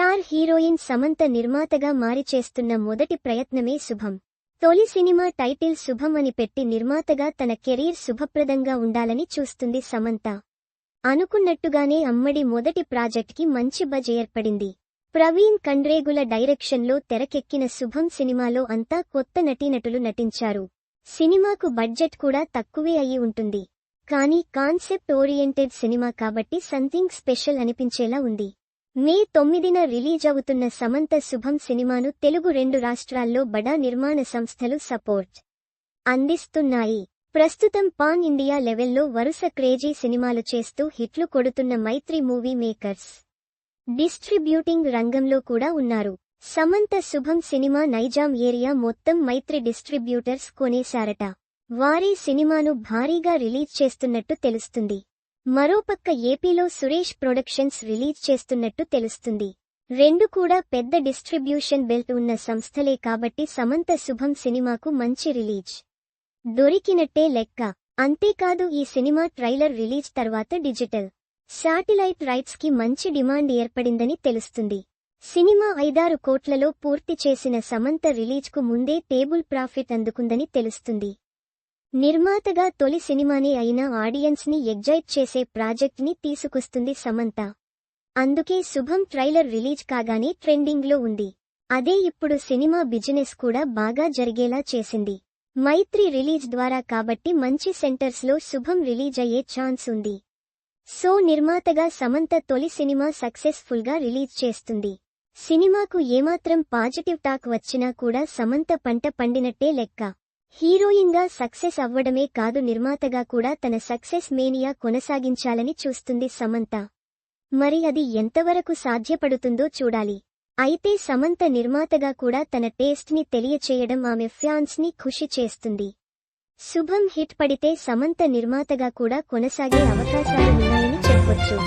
Star heroine Samantha నిర్మాతగా మారి చేస్తున్న మొదటి ప్రయత్నమే శుభం. తొలి సినిమా టైటిల్ శుభం అని పెట్టి నిర్మాతగా తన కెరీర్ శుభప్రదంగా ఉండాలని చూస్తుంది సమంత. అనుకున్నట్టుగానే అమ్మడి మొదటి ప్రాజెక్ట్కి మంచి బజ్ ఏర్పడింది. ప్రవీణ్ కండ్రేగుల డైరెక్షన్లో తెరకెక్కిన శుభం సినిమాలో అంతా కొత్త నటీనటులు నటించారు. సినిమాకు బడ్జెట్ కూడా తక్కువే అయి ఉంటుంది. కానీ కాన్సెప్ట్ ఓరియంటెడ్ సినిమా కాబట్టి సంథింగ్ స్పెషల్ అనిపించేలా ఉంది. మే తొమ్మిదిన రిలీజ్ అవుతున్న సమంత శుభం సినిమాను తెలుగు రెండు రాష్ట్రాల్లో బడా నిర్మాణ సంస్థలు సపోర్ట్ అందిస్తున్నాయి. ప్రస్తుతం పాన్ ఇండియా లెవెల్లో వరుస క్రేజీ సినిమాలు చేస్తూ హిట్లు కొడుతున్న మైత్రి మూవీ మేకర్స్ డిస్ట్రిబ్యూటింగ్ రంగంలో కూడా ఉన్నారు. సమంత శుభం సినిమా నైజాం ఏరియా మొత్తం మైత్రి డిస్ట్రిబ్యూటర్స్ కొనేశారట. వారే సినిమాను భారీగా రిలీజ్ చేస్తున్నట్టు తెలుస్తుంది. మరోపక్క ఏపీలో సురేష్ ప్రొడక్షన్స్ రిలీజ్ చేస్తున్నట్టు తెలుస్తుంది. రెండు కూడా పెద్ద డిస్ట్రిబ్యూషన్ బెల్ట్ ఉన్న సంస్థలే కాబట్టి సమంత శుభం సినిమాకు మంచి రిలీజ్. దొరికినట్టే లెక్క. అంతేకాదు ఈ సినిమా ట్రైలర్ రిలీజ్ తర్వాత డిజిటల్. శాటిలైట్ రైట్స్కి మంచి డిమాండ్ ఏర్పడిందని తెలుస్తుంది. సినిమా ఐదారు కోట్లలో పూర్తి చేసిన సమంత రిలీజ్కు ముందే టేబుల్ ప్రాఫిట్ అందుకుందని తెలుస్తుంది. నిర్మాతగా తొలి సినిమానే అయినా ఆడియన్స్ని ఎగ్జైట్ చేసే ప్రాజెక్ట్ని తీసుకొస్తుంది సమంత. అందుకే శుభం ట్రైలర్ రిలీజ్ కాగానే ట్రెండింగ్లో ఉంది. అదే ఇప్పుడు సినిమా బిజినెస్ కూడా బాగా జరిగేలా చేసింది. మైత్రి రిలీజ్ ద్వారా కాబట్టి మంచి సెంటర్స్లో శుభం రిలీజ్ అయ్యే ఛాన్స్ ఉంది. సో నిర్మాతగా సమంత తొలి సినిమా సక్సెస్ఫుల్గా రిలీజ్ చేస్తుంది. సినిమాకు ఏమాత్రం పాజిటివ్ టాక్ వచ్చినా కూడా సమంత పంట పండినట్టే లెక్క. హీరోయిన్గా సక్సెస్ అవ్వడమే కాదు నిర్మాతగా కూడా తన సక్సెస్ మేనియా కొనసాగించాలని చూస్తుంది సమంత. మరి అది ఎంతవరకు సాధ్యపడుతుందో చూడాలి. అయితే సమంత నిర్మాతగా కూడా తన టేస్ట్ని తెలియచేయడం ఆమె ఫ్యాన్స్ని ఖుషి చేస్తుంది. శుభం హిట్ పడితే సమంత నిర్మాతగా కూడా కొనసాగే అవకాశాలు ఉన్నాయని చెప్పొచ్చు.